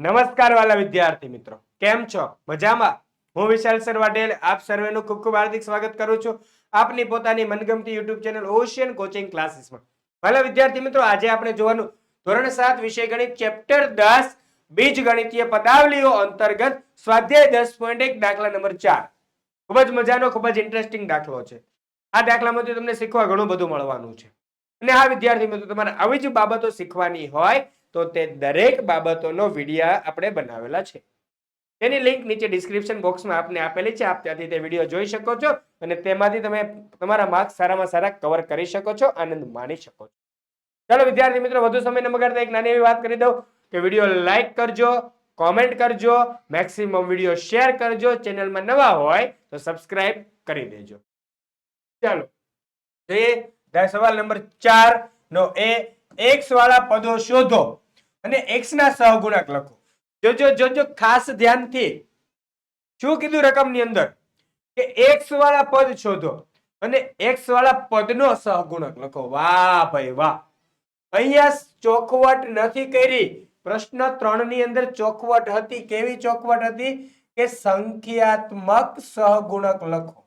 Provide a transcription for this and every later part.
નમસ્કાર વાલા વિદ્યાર્થી મિત્રો. કેમ છો? મજામાં? હું વિશાલ સર વાટેલ આપ સર્વેનું ખૂબ ખૂબ હાર્દિક સ્વાગત કરું છું આપની પોતાની મનગમતી યુટ્યુબ ચેનલ ઓશિયન કોચિંગ ક્લાસીસમાં વાલા વિદ્યાર્થી મિત્રો, આજે આપણે જોવાનું ધોરણ સાત વિષય ગણિત ચેપ્ટર દસ બીજ ગણિતીય પદાવલીઓ અંતર્ગત સ્વાધ્યાય દસ પોઈન્ટ એક દાખલા નંબર ચાર. ખૂબ જ મજાનો, ખૂબ જ ઇન્ટરેસ્ટિંગ દાખલો છે. આ દાખલામાંથી તમને શીખવા ઘણું બધું મળવાનું છે. અને આ વિદ્યાર્થી મિત્રો, તમારે આવી જ બાબતો શીખવાની હોય તો તે દરેક બાબતોનો વિડીયા આપણે બનાવેલા છે. તેની લિંક નીચે ડિસ્ક્રિપ્શન બોક્સમાં આપને આપેલી છે. આપ ત્યાંથી તે વીડિયો જોઈ શકો છો અને તેમાંથી તમે તમારા માર્ક્સ સારામાં સારા કવર કરી શકો છો, આનંદ માણી શકો છો. ચાલો વિદ્યાર્થી મિત્રો, વધુ સમય ન બગાડતા એક નાની એવી વાત કરી દઉં કે વીડિયો લાઈક કરજો કોમેન્ટ કરજો મેક્સિમમ વીડિયો શેર કરજો ચેનલમાં નવા હોય તો સબસ્ક્રાઇબ કરી દેજો. ચાલો, જોઈએ, સવાલ નંબર ચાર નો એ એક્સ વાળા પદો શોધો. અને એક્સના સહગુણક લખો. જોજો જોજો ખાસ ધ્યાનથી. શું કીધું રકમની અંદર? કે એક્સ વાળા પદ શોધો અને એક્સ વાળા પદનો સહગુણક લખો. વાહ ભાઈ, વાહ. અહીંયા ચોખવટ નથી કરી. પ્રશ્ન ત્રણની અંદર ચોખવટ હતી. કેવી ચોખવટ હતી? કે સંખ્યાત્મક સહગુણક લખો.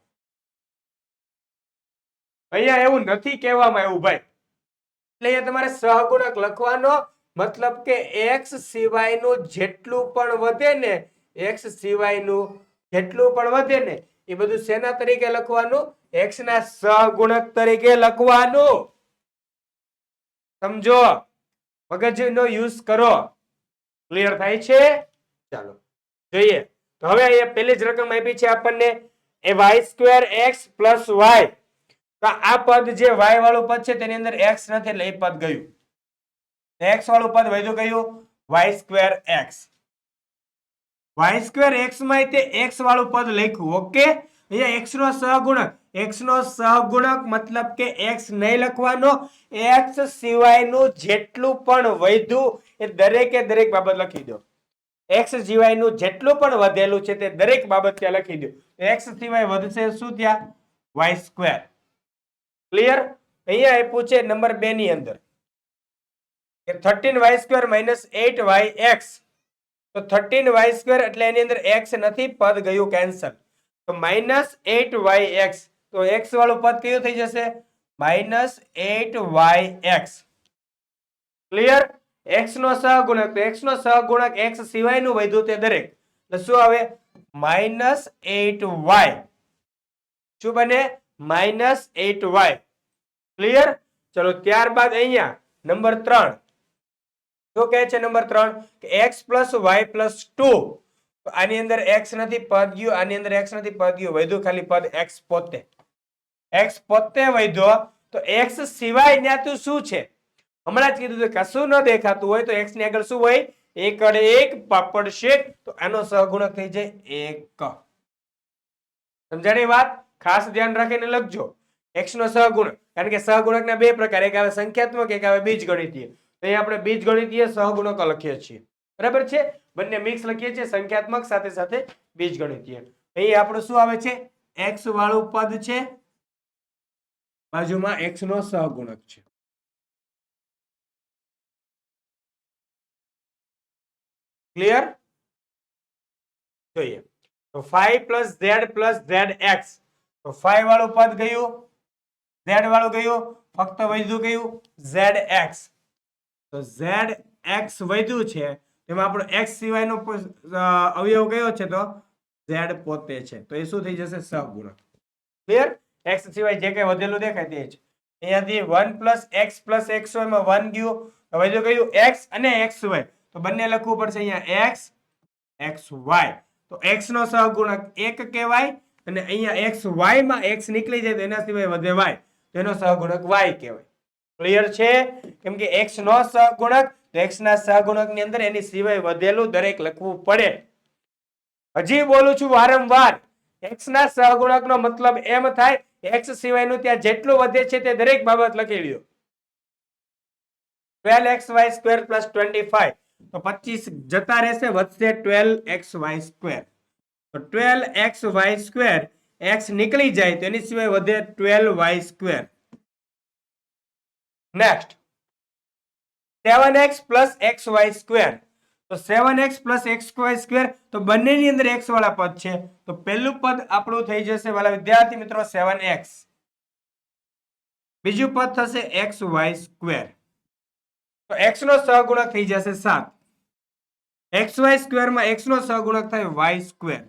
અહીંયા એવું નથી કહેવામાં આવ્યું ભાઈ. એટલે અહીંયા તમારે સહગુણક લખવાનો મતલબ કે એક્સ સિવાયનું જેટલું પણ વધે ને એક્સ સિવાયનું જેટલું પણ વધે ને, એ બધું શેના તરીકે લખવાનું? એક્સ ના સહગુણક તરીકે લખવાનું. સમજો? મગજનો યુઝ કરો. ક્લિયર થાય છે? ચાલો, જોઈએ. તો હવે અહીંયા પહેલી જ રકમ આપી છે આપણને એ y square x plus y તો આ પદ જે વાય વાળું પદ છે તેની અંદર એક્સ નથી એટલે એ પદ ગયું. એક્સ વાળું પદ વધ્યું કયું? Y square x y square એક્સમાં તે એક્સ વાળું પદ લખ્યું ઓકે અહીંયા એક્સ નો સહગુણક એક્સ નો સહગુણક મતલબ કે એક્સ નહીં લખવાનો એક્સ સિવાયનું જેટલું પણ વધ્યું એ દરેકે દરેક બાબત લખી દો. એક્સ સિવાયનું જેટલું પણ વધેલું છે તે દરેક બાબત ત્યાં લખી દો. એક્સ સિવાય વધશે શું ત્યાં? વાય સ્ક્વેર ક્લિયર અહીંયા આપ્યું છે નંબર બે ની અંદર. કે thirteen y square minus eight y x તો થર્ટીન વાય સ્ક્વેર એટલે એની અંદર એક્સ નથી, પદ ગયું કેન્સલ તો માઇનસ એટ વાય એક્સ તો એક્સ વાળું પદ કયું થઈ જશે? Minus eight y x clear x નો સહગુણક. તો એક્સ નો સહગુણક એક્સ સિવાયનું વધ્યું તે દરેક. એટલે શું આવે? માઇનસ એટ વાય શું બને? માઇનસ એટ વાય ક્લિયર ચલો, ત્યારબાદ અહીંયા, નંબર ત્રણ. શું કહે છે નંબર ત્રણ કે x plus y plus two આની અંદર એક્સ નથી પદ ગયું, આની અંદર એક્સ નથી પદ ગયું, વધ્યું ખાલી પદ એક્સ પોતે. એક્સ પોતે વધ્યો, તો એક્સ સિવાય જ્ઞાતું શું છે? હમણાં જ કીધું કશું ન દેખાતું હોય તો એક્સની આગળ શું હોય? એક અડે એક પાપડ શેક તો આનો સહગુણક થઈ જાય એક. સમજાણી વાત? ખાસ ધ્યાન રાખીને લખજો. એક્સ નો સહગુણક, કારણ કે સહગુણકના બે પ્રકાર, એક આવે સંખ્યાત્મક, એક આવે બીજગણિતીય. તો અહીં આપણે બીજગણિતીય સહગુણક લખીએ છીએ. બરાબર છે? બંને મિક્સ લખીએ છીએ, સંખ્યાત્મક સાથે સાથે બીજગણિતીય. અહીં આપણું શું આવે છે? એક્સ વાળું પદ છે. બાજુમાં એક્સ નો સહગુણક છે. ક્લિયર જોઈએ. તો five plus z plus z x તો ફાઈવ વાળું પદ ગયું? ઝેડ વાળું ગયું? ફક્ત વધ્યું ગયું? ઝેડ એક્સ તો ઝેડ એક્સ વધ્યું છે. તેમાં આપણો એક્સ સિવાયનો અવયવ કયો છે તો? ઝેડ પોતે છે. તો એ શું થઈ જશે? સહગુણક ક્લિયર એક્સ સિવાય જે કંઈ વધેલું દેખાય તે જ. અહીંયાથી one plus x plus x વાયમાં one ગયું. તો વધ્યું કહ્યું એક્સ અને એક્સ વાય તો બંને લખવું પડશે અહીંયા એક્સ એક્સ વાય તો એક્સ નો સહગુણક એક કહેવાય અને અહીંયા એક્સ વાયમાં એક્સ નીકળી જાય તો એના સિવાય વધે વાય તેનો સહગુણક વાય કહેવાય. ક્લિયર છે? કેમ કે એક્સ નો સહગુણક, તો એક્સ ના સહગુણકની અંદર એની સિવાય વધેલું દરેક લખવું પડે. હજી બોલું છું વારંવાર એક્સ ના સહગુણક નો મતલબ એમ થાય એક્સ સિવાયનું ત્યાં જેટલું વધે છે તે દરેક બાબત લખી લ્યો. Twelve x y square plus twenty five તો પચીસ જતા રહેશે, વધશે ટ્વેલ્વ એક્સ વાય સ્ક્વેર તો twelve x y square x નીકળી જાય તો એની સિવાય વધે twelve y square next seven x plus x y square તો seven x plus x y square તો બંનેની અંદર એક્સ વાળા પદ છે. તો પહેલું પદ આપણું થઈ જશે, વાલા વિદ્યાર્થી મિત્રો સેવન એક્સ બીજું પદ થશે એક્સ વાય સ્ક્વેર તો એક્સ નો સહગુણક થઈ જશે સાત. એક્સ વાય સ્ક્વેરમાં એક્સ નો સહગુણક થાય વાય સ્ક્વેર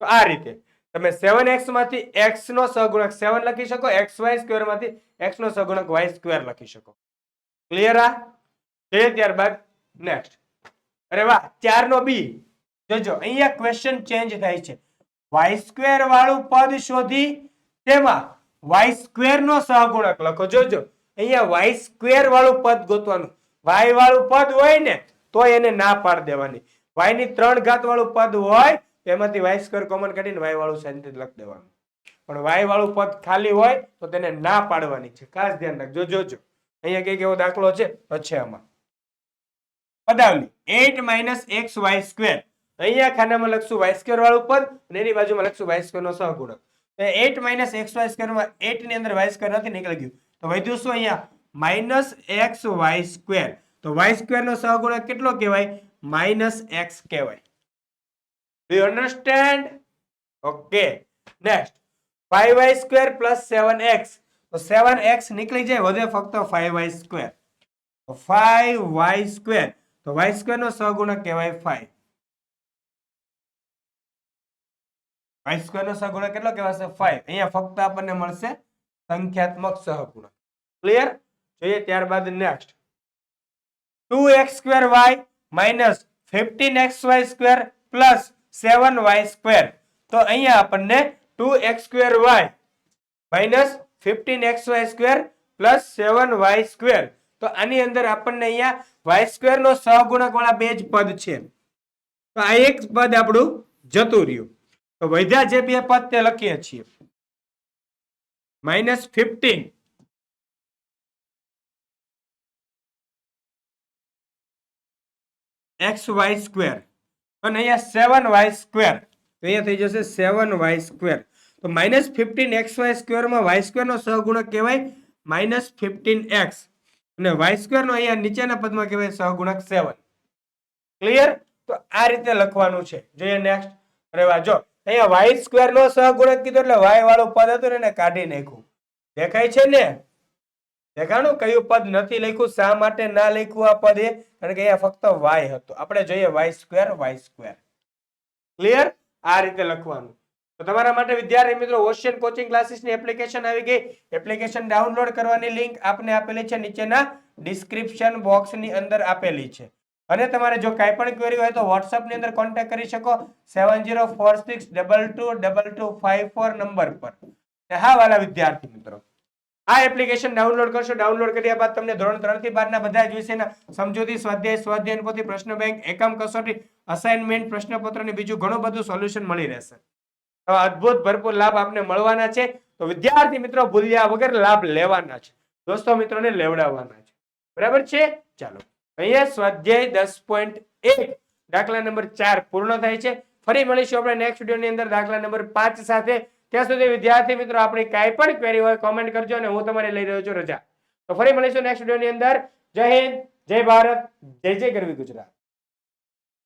તો આ રીતે. તમે સેવન એક્સમાંથી એક્સ નો સહગુણક સેવન લખી શકો એક્સ વાય સ્ક્વેરમાંથી એક્સ નો સહગુણક વાય સ્ક્વેર લખી શકો. ક્લિયર આ? તે ત્યારબાદ નેક્સ્ટ અરે વાહ, ચાર નો બી જોજો, અહીંયા ક્વેશ્ચન ચેન્જ થાય છે. વાય સ્ક્વેર વાળું પદ શોધી તેમાં વાય સ્ક્વેર નો સહગુણક લખો. જોજો, અહીંયા વાય સ્ક્વેર વાળું પદ ગોતવાનું. વાય વાળું પદ હોય ને, તો એને ના પાડ દેવાની. વાયની ત્રણ ઘાત વાળું પદ હોય એમાંથી વાય સ્ક્વેર કોમન કાઢીને વાય વાળું સાઈનથી લખી દેવાનું. પણ વાય વાળું પદ ખાલી હોય તો તેને ના પાડવાની છે. ખાસ ધ્યાન રાખજો. જોજો અહીંયા કંઈક એવો દાખલો છે. છે આમાં. પદાવલી. Eight minus x y square. અહીંયા ખાનામાં લખશું વાય સ્ક્વેર વાળું પદ અને એની બાજુમાં લખશું વાય સ્ક્વેર નો સહગુણક એટ માઇનસ એક્સ વાય સ્ક્વેરમાં એટની અંદર વાય સ્ક્વેર નથી નીકળી ગયું. તો વધ્યું શું અહીંયા. Minus x y square. તો વાય સ્ક્વેર નો સહગુણક કેટલો કહેવાય? માઇનસ એક્સ કહેવાય. Do you understand? Okay. Next. 5y square plus 7x. તો 7x નીકળી જાય વધે ફક્ત 5y square. 5y square. તો y square નો સહગુણક કહેવાય 5. y square નો સહગુણક કેટલો કહેવાશે 5. અહીંયા ફક્ત આપણને મળશે સંખ્યાત્મક સહગુણક. ક્લિયર? જોઈએ ત્યારબાદ next. 2x square y minus 15xy square plus seven y square. તો અહીંયા આપણને two x square y minus fifteen x y square plus seven y square. તો આની અંદર આપણને અહીંયા વાય સ્ક્વેર નો સહગુણક વાળા બે જ પદ છે. તો આ એક પદ આપણું જતું રહ્યું. તો વૈધા જે બે પદ તે લખીએ છીએ. Minus fifteen. X y square. અને અહીંયા સેવન વાય સ્ક્વેર તો અહીંયા થઈ જશે સેવન વાય સ્ક્વેર તો માઇનસ ફિફ્ટીન એક્સ વાય સ્ક્વેરમાં વાય સ્ક્વેરનો સહગુણક કહેવાય માઇનસ ફિફ્ટીન એક્સ અને વાય સ્ક્વેરનો અહીંયા નીચેના પદમાં કહેવાય સહગુણક સેવન ક્લિયર તો આ રીતે લખવાનું છે. જોઈએ નેક્સ્ટ રેવા જો. અહીંયા વાય સ્ક્વેરનો સહગુણક કીધો એટલે વાય વાળું પદ હતું ને કાઢી નાખ્યું. દેખાય છે ને? દેખાણું કયું પદ નથી લખ્યું, શા માટે ના લખ્યું આ પદ? એ કારણ કે અહીંયા ફક્ત વાય હતું. આપણે જોઈએ y square y square. Clear આ રીતે લખવાનું. તો તમારા માટે, વિદ્યાર્થી મિત્રો, ઓશિયન કોચિંગ ક્લાસીસની એપ્લિકેશન આવી ગઈ. એપ્લિકેશન ડાઉનલોડ કરવાની લિંક આપને આપેલી છે, નીચેના ડિસ્ક્રિપ્શન બોક્સની અંદર આપેલી છે. અને તમારે જો કાંઈ પણ ક્વેરી હોય તો વોટ્સઅપની અંદર કોન્ટેક્ટ કરી શકો. Seven zero four six double two double two five four number પર. હા, વાલા વિદ્યાર્થી મિત્રો. આ એપ્લિકેશન ડાઉનલોડ કરશો ડાઉનલોડ કર્યા બાદ તમને ધોરણ ત્રણથી બારના બધા જ વિષયના સમજૂતી, સ્વાધ્યાય, સ્વાધ્યાયન પોથી પ્રશ્ન બેંક, એકમ કસોટી અસાઇનમેન્ટ પ્રશ્નપત્ર ને બીજું ઘણું બધું સોલ્યુશન મળી રહેશે. અદ્ભુત ભરપૂર લાભ આપને મળવાના છે. તો વિદ્યાર્થી મિત્રો ભૂલ્યા વગર લાભ લેવાના છે. દોસ્તો મિત્રોને લેવડાવવાના છે. બરાબર છે? ચાલો. અહીંયા સ્વાધ્યાય દસ પોઈન્ટ એક દાખલા નંબર ચાર પૂર્ણ થાય છે. ફરી મળીશું આપણે નેક્સ્ટ વિડીયોની અંદર દાખલા નંબર પાંચ સાથે. ત્યાં સુધી વિદ્યાર્થી મિત્રો આપણી કાંઈ પણ ક્વેરી હોય કોમેન્ટ કરજો અને હું તમારે લઈ રહ્યો છું રજા. તો ફરી મળીશું નેક્સ્ટ વિડીયોની અંદર. જય હિન્દ, જય ભારત, જય જય ગરવી ગુજરાત.